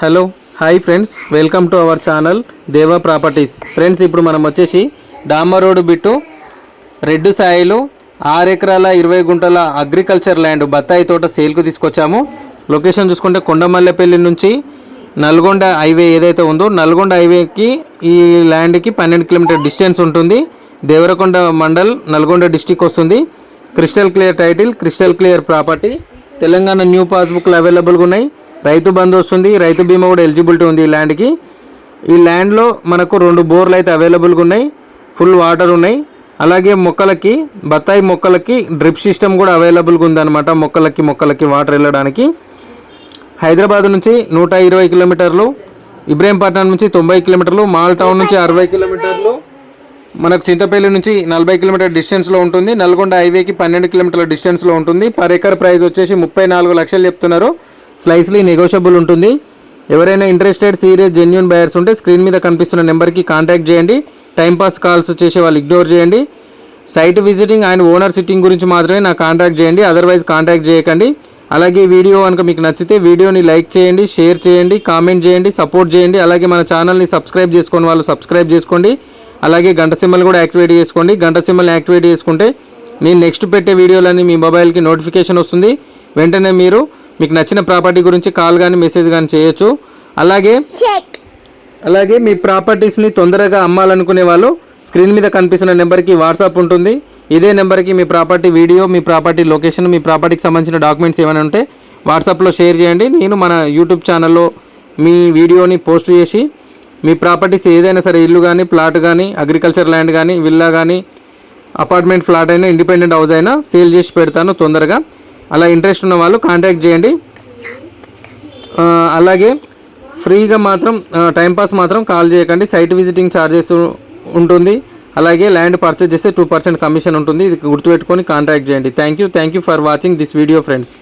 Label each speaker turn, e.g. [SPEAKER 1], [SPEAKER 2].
[SPEAKER 1] Hello hi friends welcome to our channel Deva properties. Friends ఇప్పుడు మనం వచ్చేసి డామర్ రోడ్ బిట్టు రెడ్డు సాయిలు ఆరు ఎకరాల ఇరవై గుంటల అగ్రికల్చర్ ల్యాండ్ బత్తాయి తోట సేల్కు తీసుకొచ్చాము. లొకేషన్ చూసుకుంటే కొండమల్లెపల్లి నుంచి నల్గొండ హైవే ఏదైతే ఉందో నల్గొండ హైవేకి ఈ ల్యాండ్కి పన్నెండు కిలోమీటర్ డిస్టెన్స్ ఉంటుంది. దేవరకొండ మండల్ నల్గొండ డిస్టిక్ వస్తుంది. Crystal clear title crystal clear property. Telangana new పాస్బుక్లు అవైలబుల్గా ఉన్నాయి. రైతు బంధు వస్తుంది రైతు బీమా కూడా ఎలిజిబిలిటీ ఉంది ఈ ల్యాండ్కి ఈ ల్యాండ్లో మనకు రెండు బోర్లు అయితే అవైలబుల్గా ఉన్నాయి ఫుల్ వాటర్ ఉన్నాయి. అలాగే మొక్కలకి బత్తాయి మొక్కలకి డ్రిప్ సిస్టమ్ కూడా అవైలబుల్గా ఉందన్నమాట మొక్కలకి మొక్కలకి వాటర్ వెళ్ళడానికి. హైదరాబాద్ నుంచి నూట ఇరవై కిలోమీటర్లు ఇబ్రహీంపట్నం నుంచి తొంభై కిలోమీటర్లు మాల్ టౌన్ నుంచి అరవై కిలోమీటర్లు మనకు చింతపల్లి నుంచి నలభై కిలోమీటర్ డిస్టెన్స్లో ఉంటుంది నల్గొండ హైవేకి పన్నెండు కిలోమీటర్ల డిస్టెన్స్లో ఉంటుంది. పర్ ఎకర్ ప్రైస్ వచ్చేసి ముప్పై నాలుగు లక్షలు చెప్తున్నారు. స్లైస్లీ నెగోషియబుల్ ఉంటుంది. ఎవరైనా ఇంట్రెస్టెడ్ సీరియస్ జెన్యున్ బయర్స్ ఉంటే స్క్రీన్ మీద కనిపిస్తున్న నెంబర్కి కాంటాక్ట్ చేయండి. టైంపాస్ కాల్స్ చేసే వాళ్ళు ఇగ్నోర్ చేయండి. Site visiting and owner sitting గురించి మాత్రమే నాకు కాంటాక్ట్ చేయండి. అదర్వైజ్ కాంటాక్ట్ చేయకండి. అలాగే వీడియో కనుక మీకు నచ్చితే వీడియోని లైక్ చేయండి షేర్ చేయండి కామెంట్ చేయండి సపోర్ట్ చేయండి. అలాగే మన ఛానల్ని సబ్స్క్రైబ్ చేసుకోని వాళ్ళు సబ్స్క్రైబ్ చేసుకోండి. అలాగే గంట సింబల్ కూడా యాక్టివేట్ చేసుకోండి. గంట సిమ్మల్ని యాక్టివేట్ చేసుకుంటే నేను నెక్స్ట్ పెట్టే వీడియోలన్నీ మీ మొబైల్కి నోటిఫికేషన్ వస్తుంది. వెంటనే మీరు మీకు నచ్చిన ప్రాపర్టీ గురించి కాల్ కానీ మెసేజ్ కానీ చేయొచ్చు. అలాగే అలాగే మీ ప్రాపర్టీస్ని తొందరగా అమ్మాలనుకునే వాళ్ళు స్క్రీన్ మీద కనిపిస్తున్న నెంబర్కి వాట్సాప్ ఉంటుంది. ఇదే నెంబర్కి మీ ప్రాపర్టీ వీడియో మీ ప్రాపర్టీ లొకేషన్ మీ ప్రాపర్టీకి సంబంధించిన డాక్యుమెంట్స్ ఏమైనా ఉంటే వాట్సాప్లో షేర్ చేయండి. నేను మన యూట్యూబ్ ఛానల్లో మీ వీడియోని పోస్ట్ చేసి మీ ప్రాపర్టీస్ ఏదైనా సరే ఇల్లు కానీ ప్లాట్ కానీ అగ్రికల్చర్ ల్యాండ్ కానీ విల్లా కానీ అపార్ట్మెంట్ ఫ్లాట్ అయినా ఇండిపెండెంట్ హౌస్ అయినా సేల్ చేసి పెడతాను తొందరగా. అలా ఇంట్రెస్ట్ ఉన్న వాళ్ళు కాంటాక్ట్ చేయండి. అలాగే ఫ్రీగా మాత్రం టైంపాస్ మాత్రం కాల్ చేయకండి. సైట్ విజిటింగ్ ఛార్జెస్ ఉంటుంది. అలాగే ల్యాండ్ పర్చేస్ చేస్తే టూ పర్సెంట్ కమిషన్ ఉంటుంది. ఇది గుర్తుపెట్టుకొని కాంటాక్ట్ చేయండి. Thank you thank you for watching this video friends